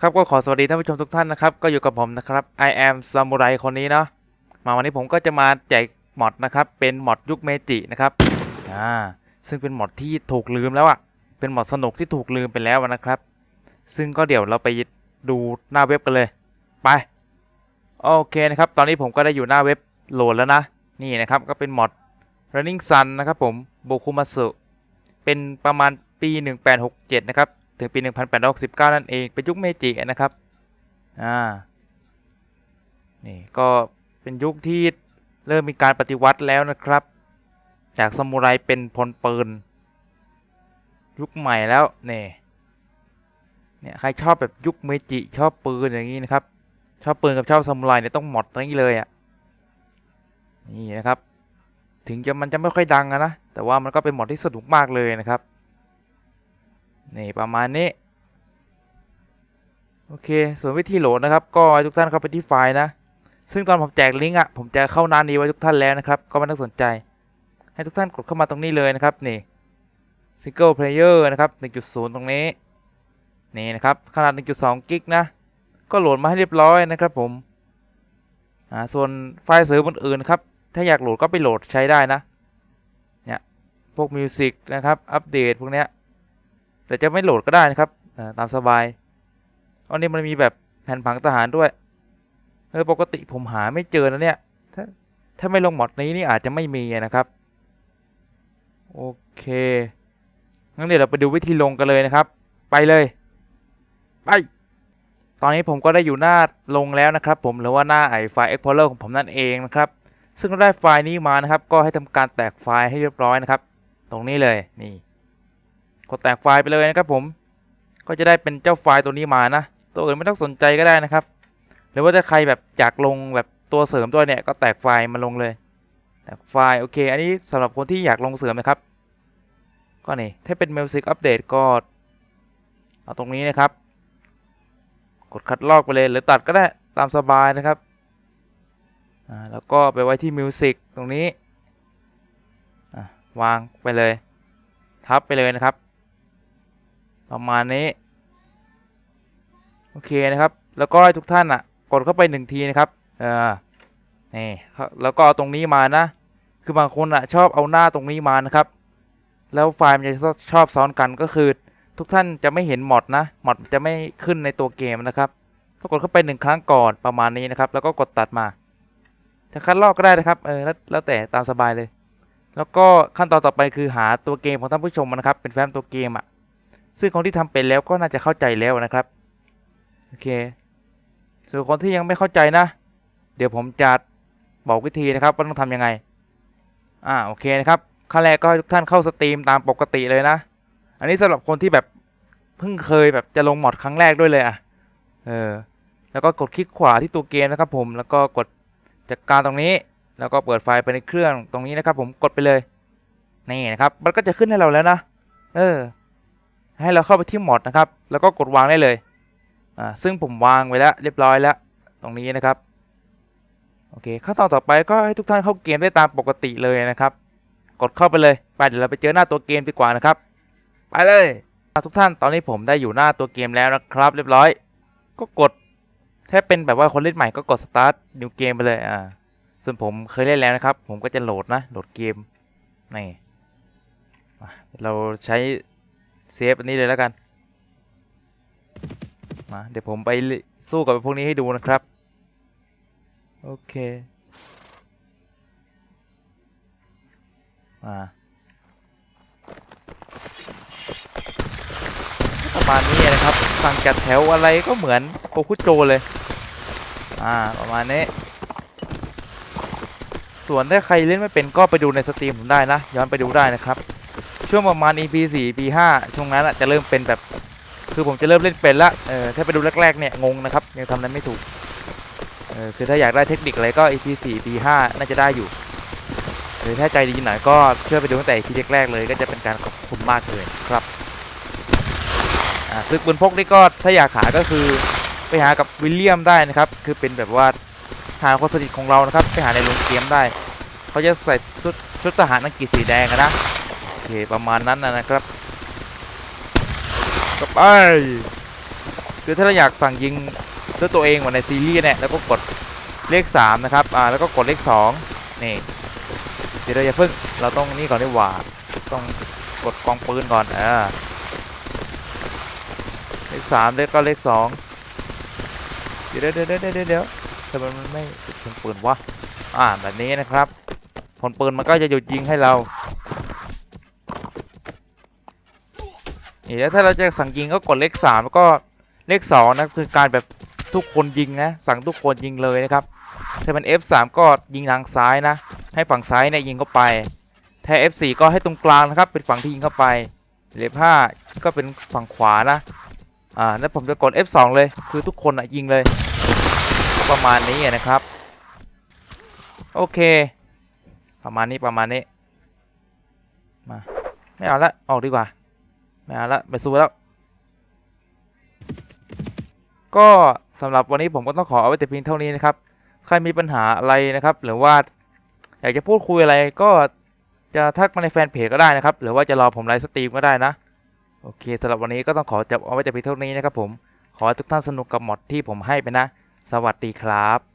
ครับก็ขอสวัสดีท่านผู้ชมทุกท่านนะครับก็อยู่กับผมนะครับ I am Samurai คนนี้เนาะมาวันนี้ผมก็จะมาแจกมอดนะครับเป็นมอดยุคเมจินะครับอ่าซึ่งเป็นมอดที่ถูกลืมแล้วอะ่ะเป็นมอดสนุกที่ถูกลืมไปแล้วนะครับ ซึ่งก็เดี๋ยวเราไปดูหน้าเว็บกันเลยไปโอเคนะครับ ตอนนี้ผมก็ได้อยู่หน้าเว็บโหลดแล้วนะนี่นะครับก็เป็นมอด Running Sun นะครับผมโบคุมัสึ เป็นประมาณปี 1867 นะครับ ถึงปี 1869 นั่นเอง เป็นยุคเมจินะครับ อ่า นี่ก็เป็นยุคที่เริ่มมีการปฏิวัติแล้วนะครับ จากซามูไรเป็นพลปืน ยุคใหม่แล้วนี่เนี่ยใครชอบแบบยุคเมจิชอบปืนอย่างนี้นะครับ ชอบปืนกับชอบซามูไรเนี่ยต้องหมดตรงนี้เลยอะ่ะนี่นะครับ ถึงจะมันจะไม่ค่อยดังอะนะ แต่ว่ามันก็เป็นหมดที่สนุกมากเลยนะครับ นี่ประมาณนี้ โอเค ส่วนวิธีโหลดนะครับ ก็ทุกท่านเข้าไปที่ไฟล์นะ ซึ่งตอนผมแจกลิงก์อะ ผมจะเข้าหน้านี้ไว้ทุกท่านแล้วนะครับ ก็ไม่ต้องสนใจ ให้ทุกท่านกดเข้ามาตรงนี้เลยนะครับ นี่ Single Player นะครับ 1.0 ตรงนี้ นี่นะครับ ขนาด 1.2 กิกนะ ก็โหลดมาให้เรียบร้อยนะครับผม อ่า ส่วนไฟล์เสริมอื่นๆนครับ ถ้าอยากโหลดก็ไปโหลดใช้ได้นะ เนี่ย พวกมิวสิกนะครับ อัปเดตพวกเนี้ย แต่จะไม่โหลดก็ได้นะครับ ตามสบายอันนี้มันมีแบบแผ่นผังทหารด้วย เออ ปกติผมหาไม่เจอนะเนี่ย ถ้าถ้าไม่ลงหมดนี้นี่อาจจะไม่มีนะครับ โอเค งั้นเดี๋ยวเราไปดูวิธีลงกันเลยนะครับ ไปเลย ไป ตอนนี้ผมก็ได้อยู่หน้าลงแล้วนะครับ ผมหรือว่าหน้าไอไฟล์ Explorer ของผมนั่นเองนะครับ ซึ่งเราได้ไฟล์นี้มานะครับ ก็ให้ทำการแตกไฟล์ให้เรียบร้อยนะครับ ตรงนี้เลยนี่กดแตกไฟล์ไปเลยนะครับผม ก็จะได้เป็นเจ้าไฟล์ตัวนี้มานะ ตัวอื่นไม่ต้องสนใจก็ได้นะครับ หรือว่าถ้าใครแบบอยากลงแบบตัวเสริมด้วเนี่ยก็แตกไฟล์มาลงเลยแตกไฟล์โอเค อันนี้สำหรับคนที่อยากลงเสริมนะครับ ก็นี่ถ้าเป็น Music Update ก็เอาตรงนี้นะครับ กดคัดลอกไปเลยหรือตัดก็ได้ตามสบายนะครับ อ่าแล้วก็ไปไว้ที่ Music ตรงนี้อะวางไปเลย ทับไปเลยนะครับ ประมาณนี้ โอเคนะครับ แล้วก็ให้ทุกท่านอะ กดเข้าไปหนึ่งทีนะครับเออนี่แล้วก็เอาตรงนี้มานะ คือบางคนอะชอบเอาหน้าตรงนี้มานะครับ แล้วไฟล์มันจะชอบซ้อนกันก็คือทุกท่านจะไม่เห็นหมอดนะหมอดจะไม่ขึ้นในตัวเกมนะครับก็กดเข้าไปหนึ่งครั้งก่อนประมาณนี้นะครับ แล้วก็กดตัดมา จะคัดลอกก็ได้นะครับเออแล้วแล้วแต่ตามสบายเลย แล้วก็ขั้นตอนต่อไปคือหาตัวเกมของท่านผู้ชมนะครับ เป็นแฟ้มตัวเกมอะ่ะซึ่งคนที่ทำเป็นแล้วก็น่าจะเข้าใจแล้วนะครับโอเคส่วนคนที่ยังไม่เข้าใจนะ เดี๋ยวผมจะบอกวิธีนะครับว่าต้องทำยังไงอ่าโอเคนะครับขั้นแรกก็ให้ทุกท่านเข้าสตรีมตามปกติเลยนะ อันนี้สำหรับคนที่แบบเพิ่งเคยแบบจะลงมอดครั้งแรกด้วยเลยอะเออแล้วก็กดคลิกขวาที่ตัวเกมนะครับผมแล้วก็กด จัดการตรงนี้แล้วก็เปิดไฟล์ไปในเครื่องตรงนี้นะครับ ผมกดไปเลยนี่นะครับมันก็จะขึ้นให้เราแล้วนะ เออ ให้เราเข้าไปที่มอดนะครับ แล้วก็กดวางได้เลยอ่าซึ่งผมวางไว้แล้วเรียบร้อยแล้ว ตรงนี้นะครับโอเคขั้นตอนต่อไปก็ให้ทุกท่านเข้าเกมได้ตามปกติเลยนะครับ กดเข้าไปเลยไปเดี๋ยวเราไปเจอหน้าตัวเกมดีกว่านะครับไปเลยทุกท่านตอนนี้ผมได้อยู่หน้าตัวเกมแล้วนะครับ เรียบร้อย ก็กด ถ้าเป็นแบบว่าคนเล่นใหม่ก็กด start new game ไปเลยอ่าส่วนผมเคยเล่นแล้วนะครับ ผมก็จะโหลดนะ โหลดเกมนี่เราใช้เซฟอันนี้เลยแล้วกันมาเดี๋ยวผมไปสู้กับพวกนี้ให้ดูนะครับ โอเคมา ประมาณนี้นะครับสั่งจัดแถวอะไรก็เหมือนโกคุโจเลย อ่าประมาณนี้ ส่วนถ้าใครเล่นไม่เป็นก็ไปดูในสตรีมผมได้นะ ย้อนไปดูได้นะครับ ช่วงประมาณ EP 4 EP 5ช่วงนั้นอะจะเริ่มเป็นแบบ คือผมจะเริ่มเล่นเป็นละ เออถ้าไปดูแรกๆเนี่ยงงนะครับยังทำนั้นไม่ถูก เออคือถ้าอยากได้เทคนิคอะไรก็ EP 4 EP 5น่าจะได้อยู่หรือถ้าใจดีหน่อยก็ช่วยไปดูตั้งแต่ EP แรกๆเลย ก็จะเป็นการขอบคุณมากเลยครับ ซึกปืนพกนี่ก็ถ้าอยากหายก็คือไปหากับวิลเลียมได้นะครับ คือเป็นแบบว่าทหารคนสนิทของเรานะครับ ไปหาในโรงเกมได้ เขาจะใส่ชุดชุดทหารอังกฤษสีแดงอะนะเคประมาณนั้นนะนะครับก็ไปคือถ้าเราอยากสั่งยิงด้วยตัวเองเหมือนในซีรีส์เนี่ยแล้วก็กดเลข3นะครับอ่าแล้วก็กดเลข2นี่เดี๋ยวเราอย่าเพิ่งเราต้องนี่ก่อนดีกว่าต้องกดกองปืนก่อนอ่า เลข3เลขก็เลข2เดี๋ยวเดี๋ยวเดี๋ยวเดี๋ยวเดี๋ยวทำไมมันไม่ติดผลปืนวะอ่าแบบนี้นะครับผลปืนมันก็จะหยุดยิงให้เรานี่แล้วถ้าเราจะสั่งยิงก็กดเลขสามแล้วก็เลขสองนะคือการแบบทุกคนยิงนะสั่งทุกคนยิงเลยนะครับถ้าเป็น F3 ก็ยิงทางซ้ายนะ ให้ฝั่งซ้ายเนี่ยยิงเข้าไปถ้า F4 ก็ให้ตรงกลางนะครับเป็นฝั่งที่ยิงเข้าไปเลขห้าก็เป็นฝั่งขวานะ อ่าแล้วผมจะกด F2 เลย คือทุกคนอะยิงเลย ประมาณนี้นะครับ โอเค ประมาณนี้ประมาณนี้ มา ไม่เอาละออกดีกว่า ไม่เอาละไปสู้แล้ว ก็สำหรับวันนี้ผมก็ต้องขอเอาไว้แต่เพียงเท่านี้นะครับ ใครมีปัญหาอะไรนะครับ หรือว่าอยากจะพูดคุยอะไรก็จะทักมาในแฟนเพจก็ได้นะครับ หรือว่าจะรอผมไลฟ์สตรีมก็ได้นะ โอเคสำหรับวันนี้ก็ต้องขอจบเอาไว้แต่เพียงเท่านี้นะครับผม ขอให้ทุกท่านสนุกกับหมดที่ผมให้ไปนะ สวัสดีครับ